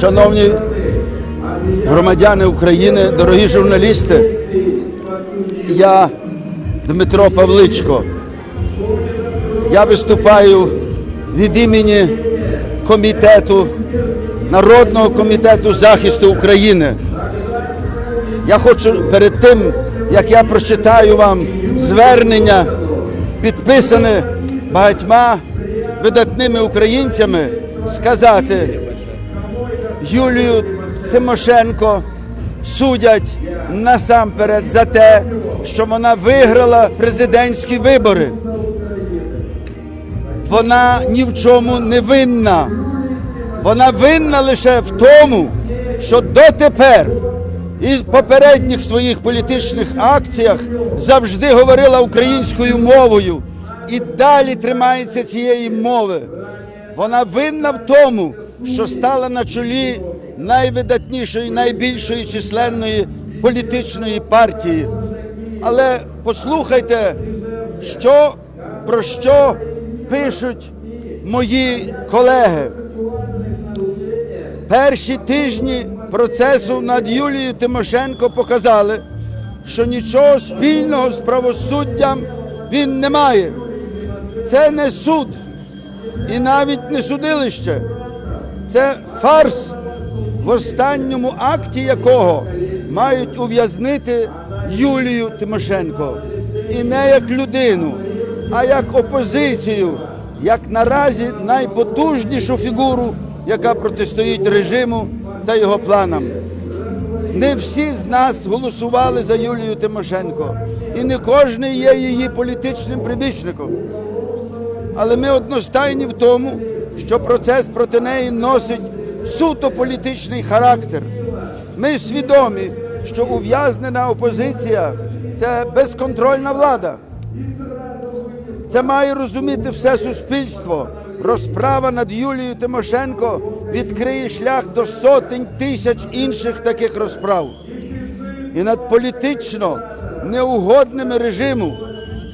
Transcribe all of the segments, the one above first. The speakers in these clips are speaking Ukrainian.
Шановні громадяни України, дорогі журналісти, я Дмитро Павличко. Я виступаю від імені комітету, Народного комітету захисту України. Я хочу перед тим, як я прочитаю вам звернення, підписане багатьма видатними українцями, сказати, Юлію Тимошенко судять насамперед за те, що вона виграла президентські вибори. Вона ні в чому не винна. Вона винна лише в тому, що дотепер і в попередніх своїх політичних акціях завжди говорила українською мовою і далі тримається цієї мови. Вона винна в тому, що стала на чолі найвидатнішої, найбільшої численної політичної партії. Але послухайте, що про що пишуть мої колеги. Перші тижні процесу над Юлією Тимошенко показали, що нічого спільного з правосуддям він не має. Це не суд і навіть не судилище. Це фарс, в останньому акті якого мають ув'язнити Юлію Тимошенко. І не як людину, а як опозицію, як наразі найпотужнішу фігуру, яка протистоїть режиму та його планам. Не всі з нас голосували за Юлію Тимошенко, і не кожен є її політичним прибічником. Але ми одностайні в тому, що процес проти неї носить суто політичний характер. Ми свідомі, що ув'язнена опозиція це безконтрольна влада. Це має розуміти все суспільство. Розправа над Юлією Тимошенко відкриє шлях до сотень тисяч інших таких розправ. І над політично неугодними режиму,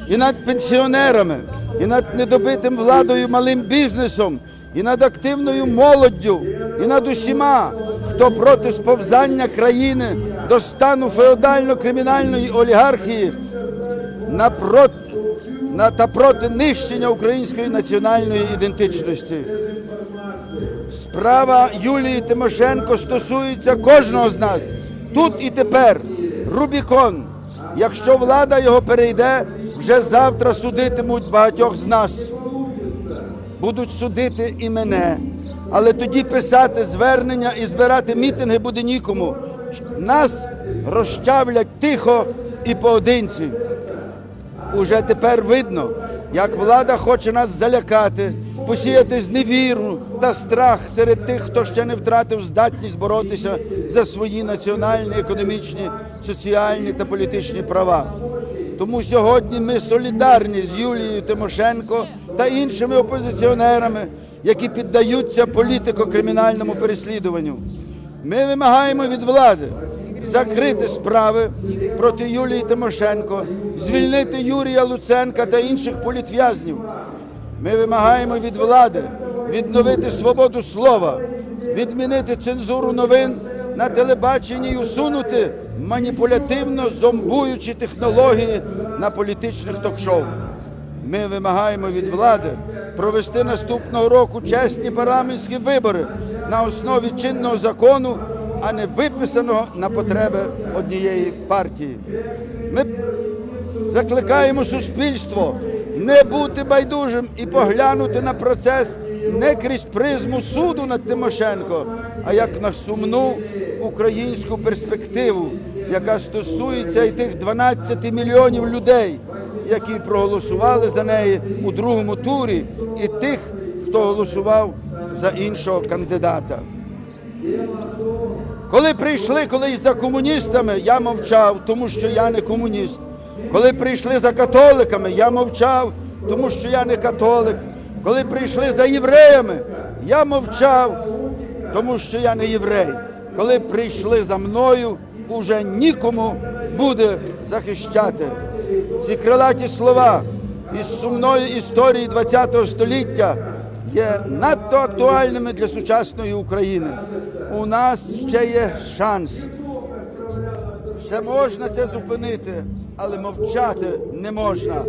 і над пенсіонерами, і над недобитим владою малим бізнесом, і над активною молоддю, і над усіма, хто проти сповзання країни до стану феодально-кримінальної олігархії напроти на та проти нищення української національної ідентичності. Справа Юлії Тимошенко стосується кожного з нас тут і тепер. Рубікон. Якщо влада його перейде, вже завтра судитимуть багатьох з нас. Будуть судити і мене. Але тоді писати звернення і збирати мітинги буде нікому. Нас розчавлять тихо і поодинці. Уже тепер видно, як влада хоче нас залякати, посіяти зневіру та страх серед тих, хто ще не втратив здатність боротися за свої національні, економічні, соціальні та політичні права. Тому сьогодні ми солідарні з Юлією Тимошенко та іншими опозиціонерами, які піддаються політико-кримінальному переслідуванню. Ми вимагаємо від влади закрити справи проти Юлії Тимошенко, звільнити Юрія Луценка та інших політв'язнів. Ми вимагаємо від влади відновити свободу слова, відмінити цензуру новин на телебаченні і усунути маніпулятивно зомбуючі технології на політичних ток-шоу. Ми вимагаємо від влади провести наступного року чесні парламентські вибори на основі чинного закону, а не виписаного на потреби однієї партії. Ми закликаємо суспільство не бути байдужим і поглянути на процес не крізь призму суду над Тимошенко, а як на сумну українську перспективу, яка стосується і тих 12 мільйонів людей, які проголосували за неї у другому турі, і тих, хто голосував за іншого кандидата. Коли прийшли колись за комуністами, я мовчав, тому що я не комуніст. Коли прийшли за католиками, я мовчав, тому що я не католик. Коли прийшли за євреями, я мовчав, тому що я не єврей. Коли прийшли за мною, уже нікому буде захищати. Ці крилаті слова із сумної історії ХХ століття є надто актуальними для сучасної України. У нас ще є шанс. Ще можна це зупинити, але мовчати не можна.